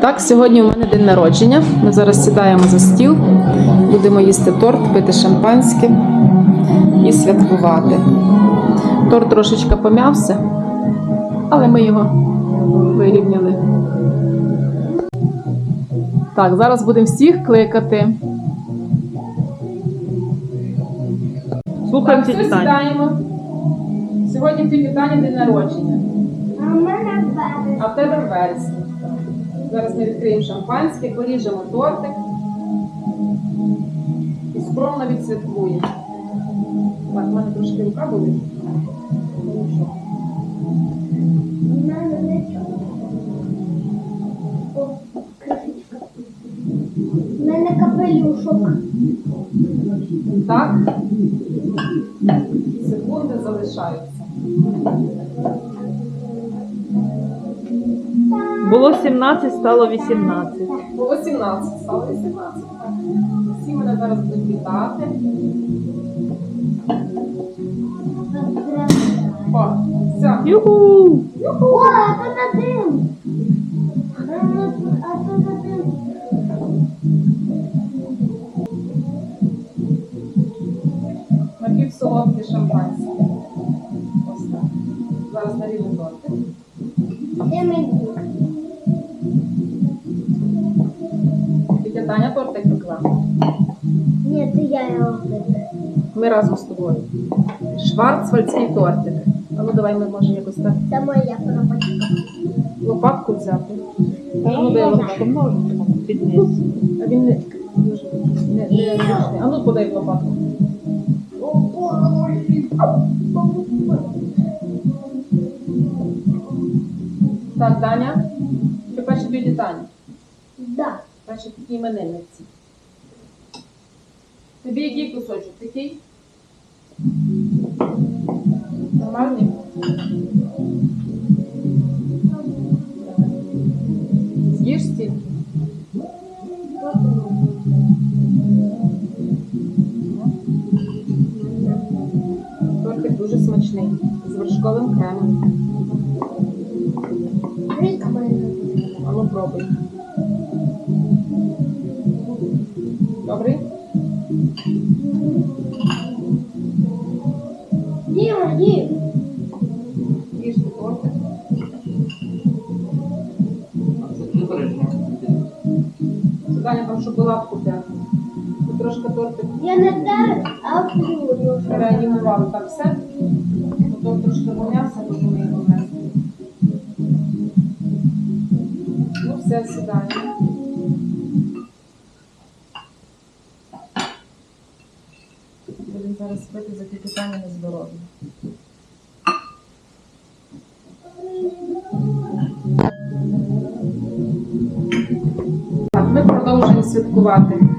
Так, сьогодні у мене день народження. Ми зараз сідаємо за стіл, будемо їсти торт, пити шампанське і святкувати. Торт трошечки пом'явся, але ми його вирівняли. Так, зараз будемо всіх кликати. Слухаємо тітю сідаємо. Сьогодні в тіті день народження. А в мене берег. А в тебе в вересні. Зараз ми відкриємо шампанське, поріжемо тортик і скромно відсвяткуємо. Так, в мене трошки рука болить. Ну, нічого. Кришечка. Мене капелюшок. Так? Секунди залишаються. Було 17, стало 18. Було 17, стало 18. Всі мене зараз будуть вітати. О, все. Юху! О, це то на дим. Шварцвальдський тортик. А ну давай ми може якось так Це моя пропачка. лопатку взяти. А ну дай лопатку. Можна підніс. А він не дуже не, не, не. А ну подай лопатку. Так, Даня. Ти перші тіті Таня. Да. Перші такі іменинниці. Тобі який кусочок? Такий? Нормальний? съешь стільки? Тортик дуже смачний. З вершковим кремом. Реанімували. Так, все. Потім трошки пом'явся, потім ми його внесли. Ну, все, сідаємо. Будемо зараз пити за ті питання на здоров'я. Ми продовжуємо святкувати.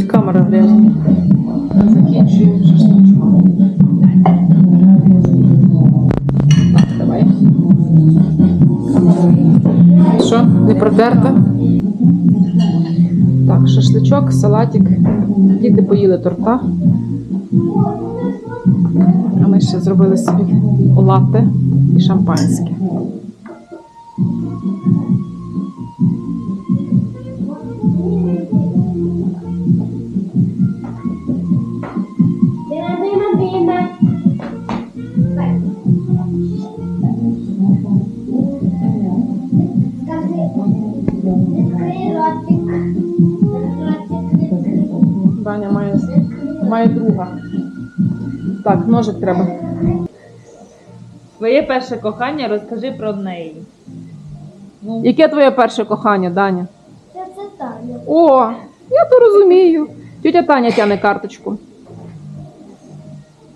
Камера грязна. закінчуємо шашличком. Так, давай. Що, не протерта? Так, шашличок, салатик. Діти поїли торта. А ми ще зробили собі латте і шампанське. Даня має, має друга. Так, ножик треба. Своє перше кохання розкажи про неї. Ну, Яке твоє перше кохання, Даня? Це це Таня. О, я то розумію. Тетя Таня тяне карточку.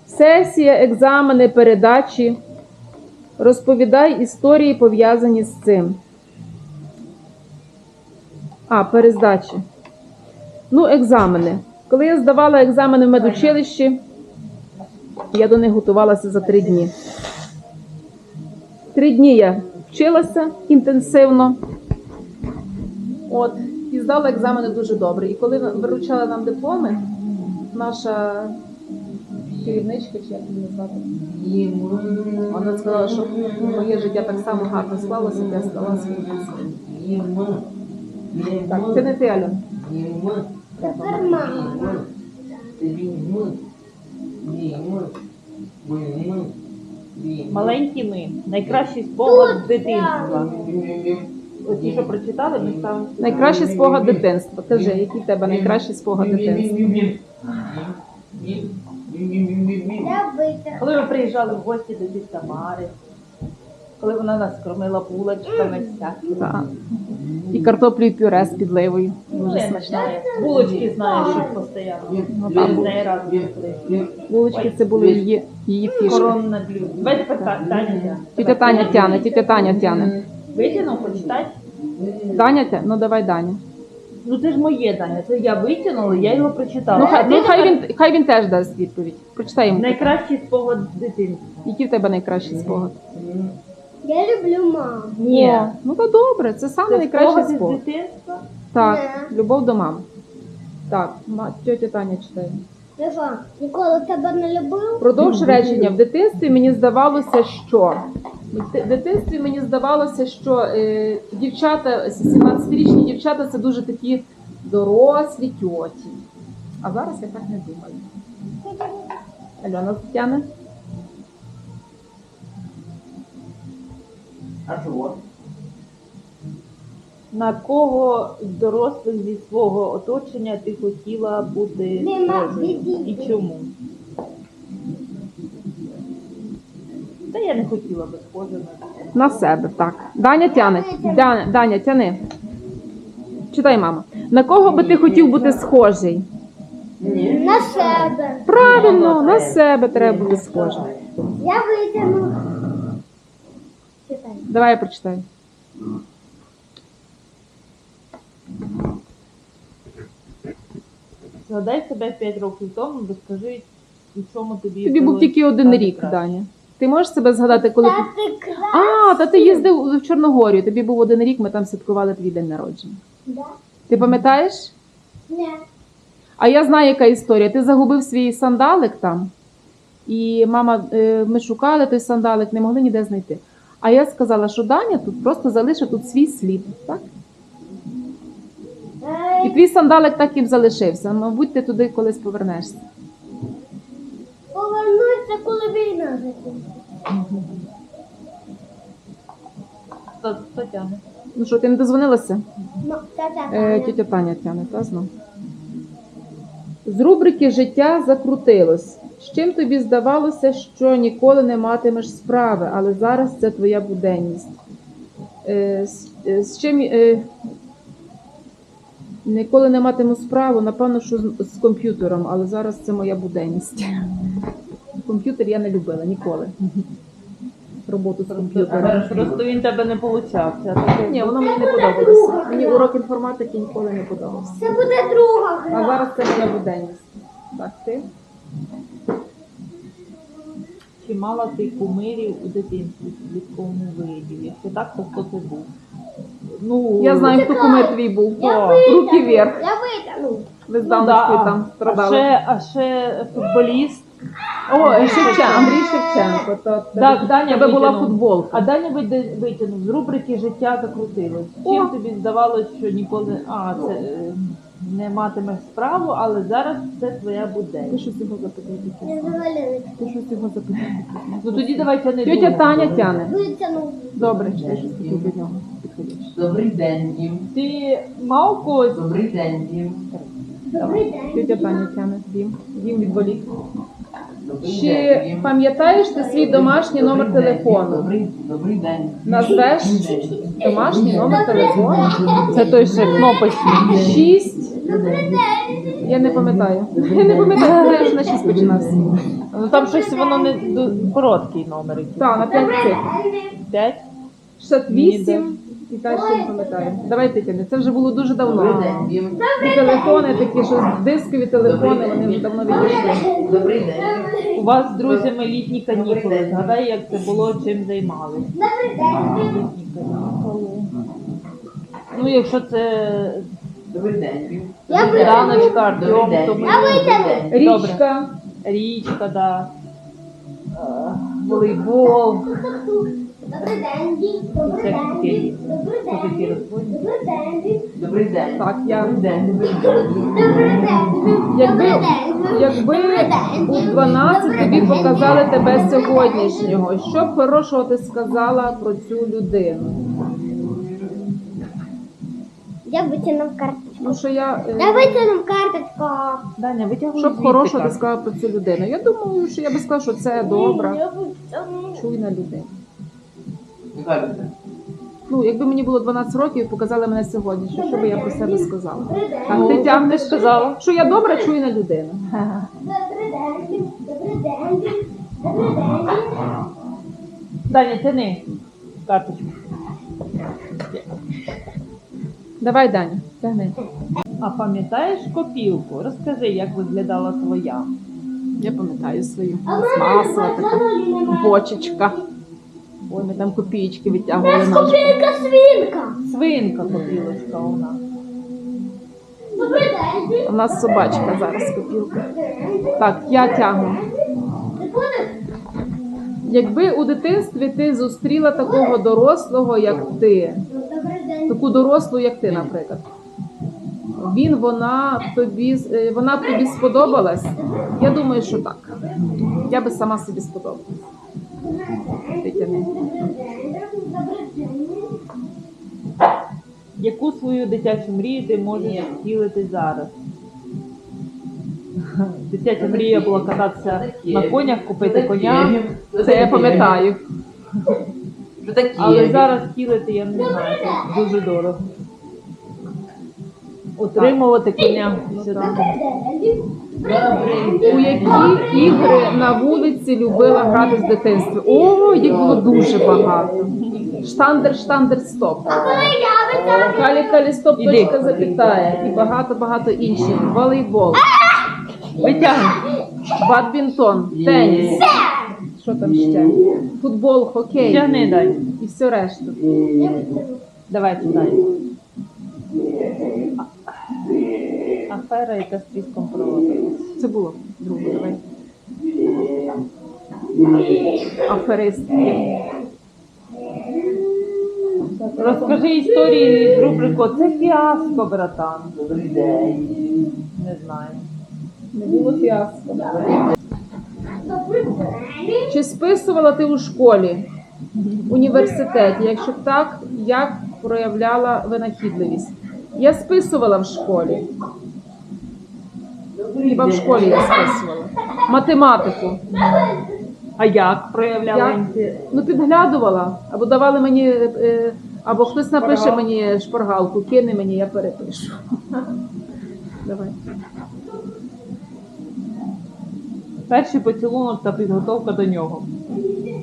Сесія, екзамени, передачі. Розповідай історії, пов'язані з цим. А, перездачі. Ну, екзамени. Коли я здавала екзамени в медучилищі, я до них готувалася за три дні. Три дні я вчилася інтенсивно. От, і здала екзамени дуже добре. І коли вручали нам дипломи, наша керівничка, чи як її назвати, Вона сказала, що моє життя так само гарно склалося, як я стала своїм. Так, це не ти, Альон. Тепер мама. Маленькі ми. Найкращий спогад дитинства. Оті, що прочитали, ми ставимо. Найкращий спогад дитинства. Кажи, який в тебе найкращий спогад дитинства? Коли ми приїжджали в гості до тіті Тамари, коли вона нас кормила булочками всякими. І картоплю і пюре з підливою. Дуже смачно. Булочки знаєш, що постійно. Ну, там з бу- разом пекли. Булочки це були її, її фішки. Коронне блюдо. Давайте. Таня. Тітя Таня тяне, тітя Таня тяне. Витягнув, почитай. Даня тя? Ну давай Даня. Ну це ж моє Даня, це я витягнула, я його прочитала. Ну хай, ну, хай, він, хай він теж дасть відповідь. Прочитай йому. Найкращий спогад дитинства. Який в тебе найкращий спогад? Я люблю маму. Ні. Ну то добре, це саме Це найкращий з дитинства. Так, Не. любов до мами. Так, ма- тьотя Таня читає. Ти ніколи тебе не любив? Продовж речення в дитинстві мені здавалося, що в дити- дитинстві мені здавалося, що е, дівчата, 17-річні дівчата це дуже такі дорослі тьоті. А зараз я так не думаю. Альона Тетяна? А чого? На кого з дорослих зі свого оточення ти хотіла бути схожою? І чому? Та я не хотіла би схожа на себе, так. Даня тяне. Даня, Даня, тяни. Читай, мама. На кого би ти хотів бути схожий? На себе. Правильно, на себе треба бути схожим. Я витягну. Давай я прочитаю. Згадай себе 5 років тому, розкажи, у чому тобі Тобі був тільки один рік, краще. Даня. Ти можеш себе згадати, коли ти. А, та ти їздив в Чорногорію. Тобі був один рік, ми там святкували твій день народження. Да? Ти пам'ятаєш? Не. А я знаю, яка історія. Ти загубив свій сандалик там, і мама, е, ми шукали той сандалик, не могли ніде знайти. А я сказала, що Даня тут просто залишив тут свій слід. Так? І твій сандалик так і залишився. Мабуть, ти туди колись повернешся. Повернуться, коли війна закінчиться. Та- Тетяна. Ну що, ти не дозвонилася? Ну. Е, тітя Таня тяне, та знов. З рубрики Життя закрутилось. З чим тобі здавалося, що ніколи не матимеш справи, але зараз це твоя буденність. Е, з, е, з чим е, ніколи не матиму справу, напевно, що з, з комп'ютером, але зараз це моя буденність. Комп'ютер я не любила ніколи. Роботу з комп'ютером. Просто він тебе не получався. Ні, воно мені не подобалося. Мені урок інформатики ніколи не подобався. Це буде друга А зараз це моя буденність. Так, ти? Чи мала ти кумирів у дитинстві в якому виді? Якщо так, то хто ти був? Ну, Я знаю, хто кумир твій був. Я Руки вверх. Я витягну. Ви з Ну, да. там А страдали. ще, а ще футболіст. О, Шевченко, Андрій Шевченко. То, Так, Даня тебе була витягнув. футболка. А Даня вийде- витягнув з рубрики Життя закрутилось. Чим О. тобі здавалось, що ніколи а, це, е, не матимеш справу, але зараз це твоя Ти щось його запитати. Ти щось його запитати. Ну тоді давайте не Тетя Таня тяне. Добре, чи ти щось хотів від нього підходиш. Добрий день, Дім. Ти мав когось? Добрий день, Дім. Добрий день. Тетя Таня тяне. Дім. Дім відволік. Добрий Чи день, Дім. пам'ятаєш ти свій домашній номер день, Дім. телефону? Добрий, добрий день. Назвеш домашній номер телефону? Це той ще кнопочний. Шість. Я не пам'ятаю. Я не пам'ятаю, я ж на шість починався. Ну там щось воно не короткий номер. якийсь. Так, на п'ять цифр. П'ять. 68 і далі не пам'ятаю. Давайте Тіни, це вже було дуже Добрий давно. день, І телефони такі, що дискові телефони, вони вже давно відійшли. Добрий день. У вас з друзями літні канікули. Згадай, як це було, чим займалися. Добрий день. Літні канікули. Ну, якщо це Добрий день. Я Добрий день. Артем, Добрий день, ми- Я витягну. Добрий день. Річка. річка, да. Е, волейбол. Добрий день, дід. Добрий день, дід. Добрий такі день. Добрий день, дід. Добрий день. Так, я. Добрий день, добрий день. Добрий день. Якби, Добрий день. якби у 12 тобі показали тебе сьогоднішнього, що б хорошого ти сказала про цю людину? Я витягнув карточку. Ну що я. е, Я витягнув карточку. Даня, витягуй Що б звідти хорошого ти карту. сказала про цю людину? Я думаю, що я би сказала, що це добра, Я витягнув. чуйна людина. Яка людина? Ну, якби мені було 12 років і показали мене сьогодні, що, що би я про себе сказала? Добрий день. Ти тягнеш сказала, що я добра, чуйна людина. Добрий день. Добрий день. Добрий день. Даня, тяни карточку. Давай, Даня, тягни. А пам'ятаєш копілку? Розкажи, як виглядала твоя. Я пам'ятаю свою. А в мене Масова така бочечка. Ой, ми там копійки витягували Це ножку. копійка свинка. Свинка копілочка у нас. У нас собачка зараз копілка. Так, я тягну. Якби у дитинстві ти зустріла такого дорослого, як ти. Таку дорослу, як ти, наприклад. Він, вона тобі, е, вона б тобі сподобалась? Я думаю, що так. Я би сама собі сподобалась. Яку свою дитячу мрію ти можеш втілити зараз? Дитяча мрія була кататися на конях, купити коня, Це я пам'ятаю. Що таке? але зараз втілити я не знаю, це дуже дорого. Отримувати коня. день. Добрий У які ігри на вулиці любила грати з дитинства? О, їх було дуже багато. Штандер, штандер, стоп. Явиться, Калі, калі, стоп, точка запитає. І багато-багато інших. Волейбол, Витягни. бадмінтон, теніс. Що там ще? Футбол, хокей Тягни дай. і все решту. я витягну. Давай читай. Афера, яка з піском проводилась. Це було друге, давай. Аферист. Розкажи історії з рубрику Це фіаско, братан. Не знаю. Не було фіаско. Чи списувала ти у школі, університеті? Якщо так, як проявляла винахідливість? Я списувала в школі. Хіба в школі я списувала? Математику. А як проявляла Як? Ну, підглядувала, або давали мені, е, або хтось напише мені шпаргалку, кине мені, я перепишу. Давай. Перший поцілунок та підготовка до нього.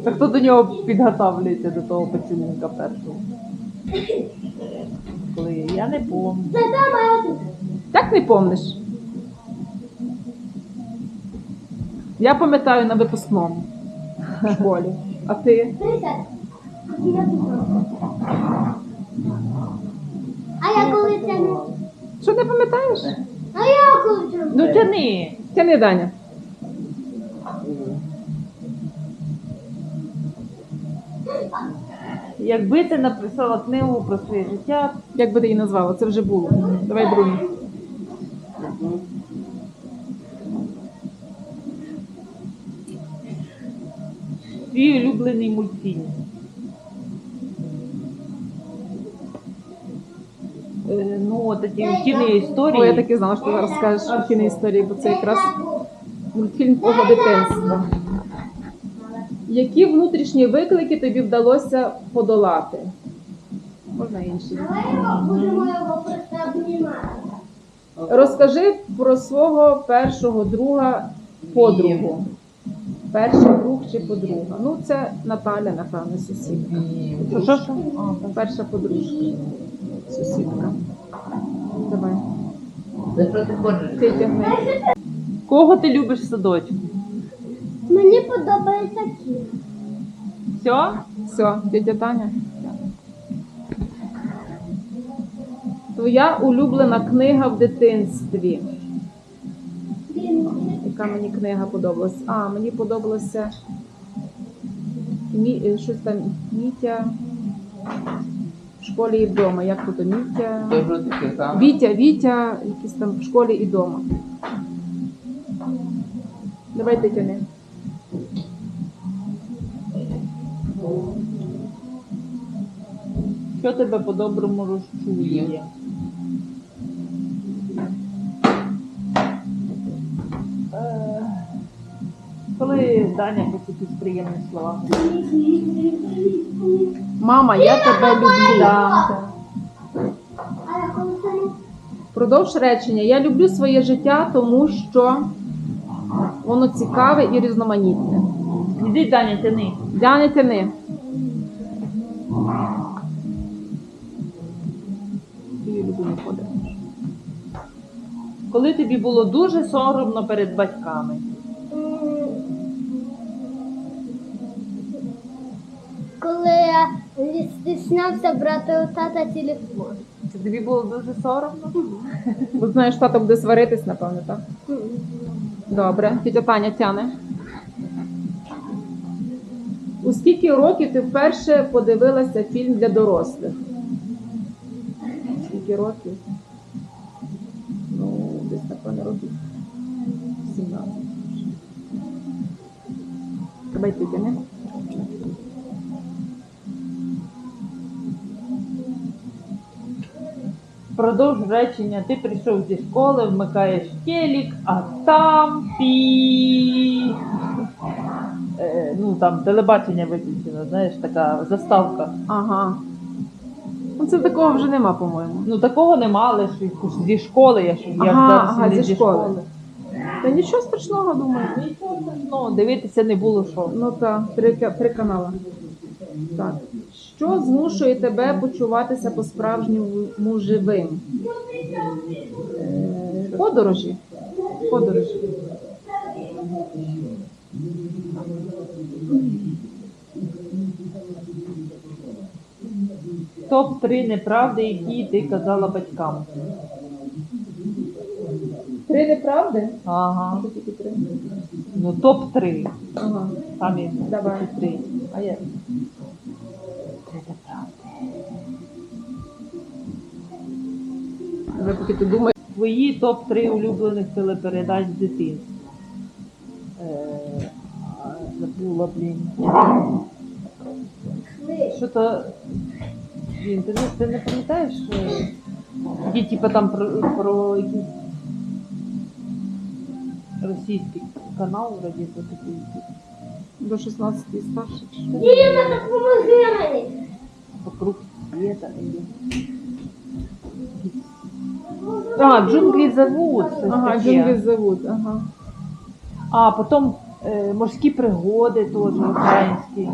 Та хто до нього підготовлюється до того поцілунка першого? Коли я не один. Так не помниш? Я пам'ятаю на випускному в школі. А ти? А я коли не... Що не пам'ятаєш? А я коли не... Ну тяни. Тяни, Даня. Якби ти написала книгу про своє життя, Як би ти її назвала? Це вже було. Давай другу. твій улюблений мультфільм. Е, Ну, такі утіні історії. О, я так і знала, що ти зараз скажеш кіно історії, бо це якраз мультфільм твого дитинства. Які внутрішні виклики тобі вдалося подолати? Можна інші. Давай будемо його просто обнімати. Розкажи про свого першого друга подругу. Перший друг чи подруга? Ну, це Наталя, напевно, сусідка. Що, що, що? А. Перша подружка. Сусідка. Давай. Ти тягни. Кого ти любиш в садочку? Подобається кіно. Все? Все, тетя Таня. Твоя улюблена книга в дитинстві. Яка мені книга подобалась? А, мені подобалася Мі, е, щось там Мітя в школі і вдома. Як тут Мітя? Вітя, Вітя, якийсь там в школі і вдома. Давайте тяни. Що тебе по-доброму розчує? Е, Коли Даня хоч якісь приємні слова. Мама, я тебе люблю. Да. Продовж речення. Я люблю своє життя, тому що воно цікаве і різноманітне. Іди, Даня, тяни. Дяне тяни. Коли тобі було дуже соромно перед батьками. Коли я стіснявся брати у тата телефон. Чи тобі було дуже соромно? Бо знаєш, тато буде сваритись, напевно, так? Добре. Тітя Таня тяне. У скільки років ти вперше подивилася фільм для дорослих? Скільки років? Давайте тяни. Продовж речення ти прийшов зі школи, вмикаєш телек, а там пі. Е, ну там телебачення виключено, знаєш, така заставка. Ага. Ну, це такого вже нема, по-моєму. Ну такого нема, але ж зі школи я ж я ж Ага, зараз ага, не зі школи. Та нічого страшного, думаю. Страшного, дивитися не було що. Ну так, три, ка- три канала. Так. Що змушує тебе почуватися по-справжньому живим? Е, Подорожі. Подорожі. Топ-3 неправди, які ти казала батькам. Три неправди? Ага. Тільки три? Ну топ-3. Ага. Самі Давай. три. А я. Три неправди. Давай, поки ти думаєш. Твої топ-3 улюблених телепередач з дитинства. Е, а, забула, блін. Що то. Блін, ти не, ти не пам'ятаєш? е, Які типу там про, про якийсь російський канал, вроді то такий. До 16 і старше. чи що? Діма, допоможи мені. Вокруг света или... А, джунглі зовут. щось Ага, таке. джунглі зовут. Ага. А, потім е, морські пригоди теж українські.